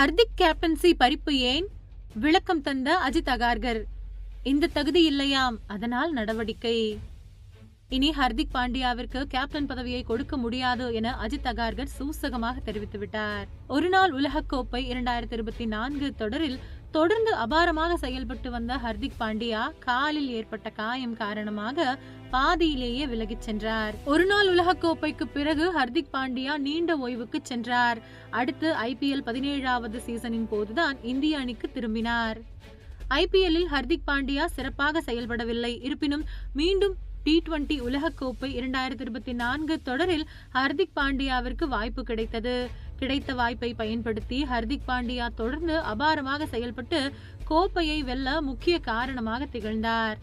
Hardik captaincy பறிப்பு ஏன் விளக்கம் தந்த அஜித் அகார்கர்? இந்த தகுதி இல்லையாம் அதனால் நடவடிக்கை. இனி ஹர்திக் பாண்டியாவிற்கு கேப்டன் பதவியை கொடுக்க முடியாது என அஜித் அகார்கர் சூசகமாக தெரிவித்துவிட்டார். ஒருநாள் உலகக்கோப்பை இரண்டாயிரத்தி இருபத்தி நான்கு தொடரில் தொடர்ந்து அபாரமாக செயல்பட்டு வந்த ஹர்திக் பாண்டியா காலில் ஏற்பட்ட காயம் காரணமாக பாதியிலேயே விலகிச் சென்றார். ஒரு நாள் உலகக்கோப்பைக்கு பிறகு ஹர்திக் பாண்டியா நீண்ட ஓய்வுக்கு சென்றார். அடுத்து ஐபிஎல் பதினேழாவது சீசனின் போதுதான் இந்திய அணிக்கு திரும்பினார். ஐபிஎல்லில் ஹர்திக் பாண்டியா சிறப்பாக செயல்படவில்லை. இருப்பினும் மீண்டும் டி டுவெண்டி உலகக்கோப்பை இரண்டாயிரத்தி இருபத்தி நான்கு தொடரில் ஹர்திக் பாண்டியாவிற்கு வாய்ப்பு கிடைத்தது. கிடைத்த வாய்ப்பை பயன்படுத்தி ஹர்திக் பாண்டியா தொடர்ந்து அபாரமாக செயல்பட்டு கோப்பையை வெல்ல முக்கிய காரணமாக திகழ்ந்தார்.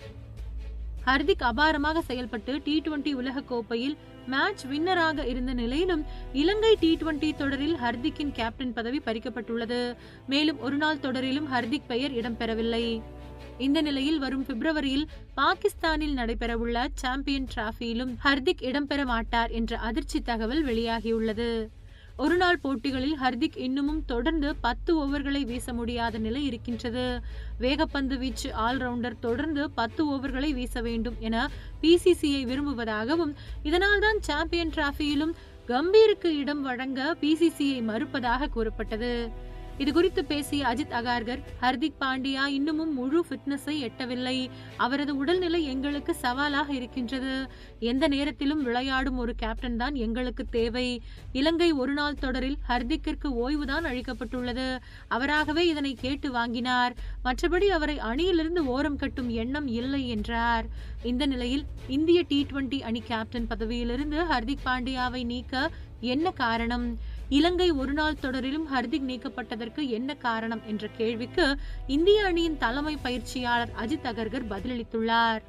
ஹர்திக் அபாரமாக செயல்பட்டு டி டுவெண்டி உலக கோப்பையில் மேட்ச் வின்னராக இருந்த நிலையிலும் இலங்கை டி டுவெண்டி தொடரில் ஹர்திக்கின் கேப்டன் பதவி பறிக்கப்பட்டுள்ளது. மேலும் ஒருநாள் தொடரிலும் ஹர்திக் பெயர் இடம்பெறவில்லை. இந்த நிலையில் வரும் பிப்ரவரியில் பாகிஸ்தானில் நடைபெறவுள்ள சாம்பியன் டிராபியிலும் ஹர்திக் இடம்பெற மாட்டார் என்ற அதிர்ச்சி தகவல் வெளியாகியுள்ளது. ஒருநாள் போட்டிகளில் ஹர்திக் இன்னமும் தொடர்ந்து பத்து ஓவர்களை வீச முடியாத நிலை இருக்கின்றது. வேகப்பந்து வீச்சு ஆல்ரவுண்டர் தொடர்ந்து பத்து ஓவர்களை வீச வேண்டும் என பிசிசிஐ விரும்புவதாகவும் இதனால்தான் சாம்பியன் டிராஃபியிலும் கம்பீருக்கு இடம் வழங்க பிசிசிஐ மறுப்பதாக கூறப்பட்டது. இது குறித்து பேசிய அஜித் அகார்கர் ஹர்திக் பாண்டியா இன்னமும் முழு ஃபிட்னஸை எட்டவில்லை. அவரது உடல்நிலை எங்களுக்கு சவாலாக இருக்கின்றது. எந்த நேரத்திலும் விளையாடும் ஒரு கேப்டன் தான் எங்களுக்கு தேவை. இலங்கை ஒருநாள் தொடரில் ஹர்திக்கிற்கு ஓய்வுதான் அளிக்கப்பட்டுள்ளது. அவராகவே இதனை கேட்டு வாங்கினார். மற்றபடி அவரை அணியிலிருந்து ஓரம் கட்டும் எண்ணம் இல்லை என்றார். இந்த நிலையில் இந்திய டி டுவெண்டி அணி கேப்டன் பதவியிலிருந்து ஹர்திக் பாண்டியாவை நீக்க என்ன காரணம்? இலங்கை ஒருநாள் தொடரிலும் ஹர்திக் நீக்கப்பட்டதற்கு என்ன காரணம் என்ற கேள்விக்கு இந்திய அணியின் தலைமை பயிற்சியாளர் அஜித் அகர்கர் பதிலளித்துள்ளார்.